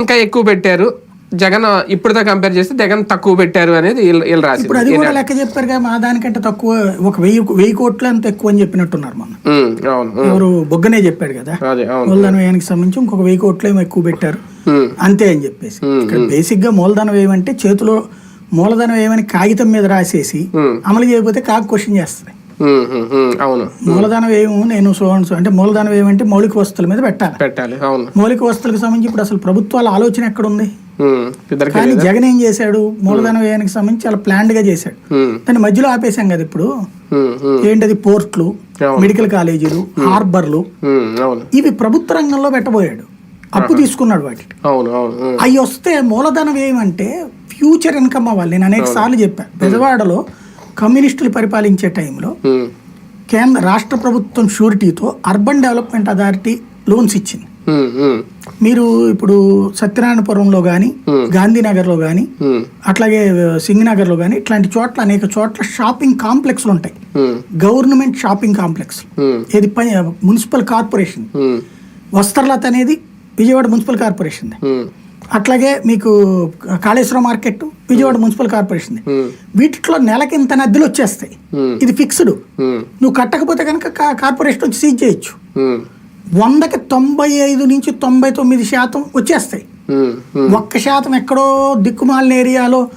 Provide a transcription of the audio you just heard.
ఇంకా ఎక్కువ పెట్టారు. జగన్ ఇప్పుడుతో కంపేర్ చేస్తే జగన్ తక్కువ పెట్టారు అనేది వీళ్ళు వీళ్ళు ఇప్పుడు అది కూడా లెక్క చెప్పారుగా మా దానికంటే తక్కువ ఒక వెయ్యి వెయ్యి కోట్లు అంత ఎక్కువ అని చెప్పినట్టున్నారు మొన్న. ఎవరు బొగ్గనే చెప్పాడు కదా. మూలధన వ్యయానికి సంబంధించి ఇంకొక వెయ్యి కోట్లు ఏమో ఎక్కువ పెట్టారు. అంతే అని చెప్పేసి. ఇక్కడ బేసిక్గా మూలధన వ్యయం అంటే చేతిలో మూలధన వ్యయమని కాగితం మీద రాసేసి అమలు చేయకపోతే కాకు క్వశ్చన్ చేస్తుంది. ఉమ్, అవును. మూలధన వ్యయం నేను సో అంటే మూలధన వ్యయం అంటే మౌలిక వస్తువుల మీద పెట్టాలి. పెట్టాలి అవును. మౌలిక వస్తువులకు సంబంధించి ఇప్పుడు అసలు ప్రభుత్వాల ఆలోచన ఎక్కడ ఉంది కానీ జగన్ ఏం చేశాడు? మూలధన వ్యయానికి సంబంధించి చాలా ప్లాన్డ్గా చేశాడు. దాన్ని మధ్యలో ఆపేశాం కదా ఇప్పుడు? ఏంటది? పోర్ట్లు. మెడికల్ కాలేజీలు హార్బర్లు. ఇవి ప్రభుత్వ రంగంలో పెట్టబోయాడు. అప్పు తీసుకున్నాడు ఉమ్, అవి వస్తే మూలధనం ఏమంటే ఫ్యూచర్ ఇన్కమ్ అవ్వాలి. నేను అనేక సార్లు చెప్పాను పెదవాడలో కమ్యూనిస్టులు పరిపాలించే టైంలో కేంద్ర రాష్ట్ర ప్రభుత్వం షూరిటీతో అర్బన్ డెవలప్మెంట్ అథారిటీ లోన్స్ ఇచ్చింది. మీరు ఇప్పుడు సత్యనారాయణపురంలో కానీ గాంధీనగర్లో కానీ అట్లాగే సింగనగర్లో కానీ ఇట్లాంటి చోట్ల అనేక చోట్ల షాపింగ్ కాంప్లెక్స్లు ఉంటాయి. గవర్నమెంట్ షాపింగ్ కాంప్లెక్స్ పని మున్సిపల్ కార్పొరేషన్. వస్త్రలత అనేది విజయవాడ మున్సిపల్ కార్పొరేషన్ అట్లాగే మీకు Kaleshwaram market Vijayawada municipal corporation. ఉమ్, వీటిలో నెలకి ఇంత నద్దులు వచ్చేస్తాయి. ఉమ్, ఇది ఫిక్స్డ్. నువ్వు కట్టకపోతే కనుక కార్పొరేషన్ వచ్చి సీజ్ చేయొచ్చు. వందకి తొంభై ఐదు నుంచి తొంభై తొమ్మిది శాతం వచ్చేస్తాయి. ఒక్క శాతం ఎక్కడో దిక్కుమాలిన ఏరియాలో